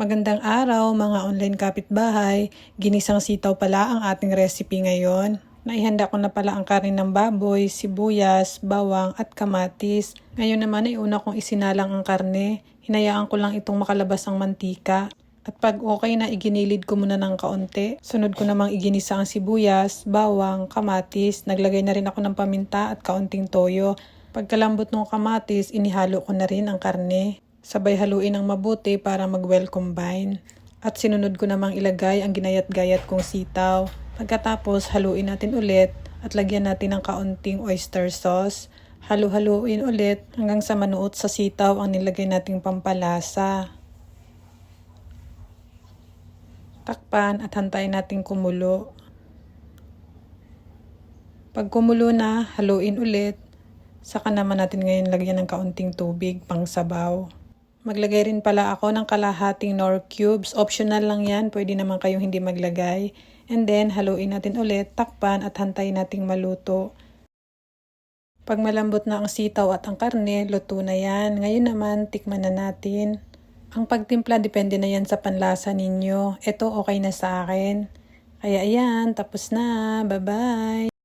Magandang araw mga online kapitbahay. Ginisang sitaw pala ang ating recipe ngayon. Naihanda ko na pala ang karin ng baboy, sibuyas, bawang at kamatis. Ngayon naman ay una kong isinalang ang karne. Hinayaan ko lang itong makalabas ang mantika. At pag okay na, iginilid ko muna ng kaunti. Sunod ko namang iginisa ang sibuyas, bawang, kamatis. Naglagay na rin ako ng paminta at kaunting toyo. Pagkalambot ng kamatis, inihalo ko na rin ang karne. Sabay haluin ng mabuti para mag-well combine. At sinunod ko namang ilagay ang ginayat-gayat kong sitaw. Pagkatapos, haluin natin ulit at lagyan natin ng kaunting oyster sauce. Halu-haluin ulit hanggang sa manuot sa sitaw ang nilagay nating pampalasa. Takpan at hantayin natin kumulo. Pag kumulo na, haluin ulit. Saka naman natin ngayon lagyan ng kaunting tubig pang sabaw. Maglagay rin pala ako ng kalahating nor cubes. Optional lang yan. Pwede naman kayong hindi maglagay. And then, haluin natin ulit, takpan at hantayin nating maluto. Pag malambot na ang sitaw at ang karne, luto na yan. Ngayon naman, tikman na natin. Ang pagtimpla, depende na yan sa panlasa ninyo. Ito, okay na sa akin. Kaya ayan, tapos na. Bye-bye!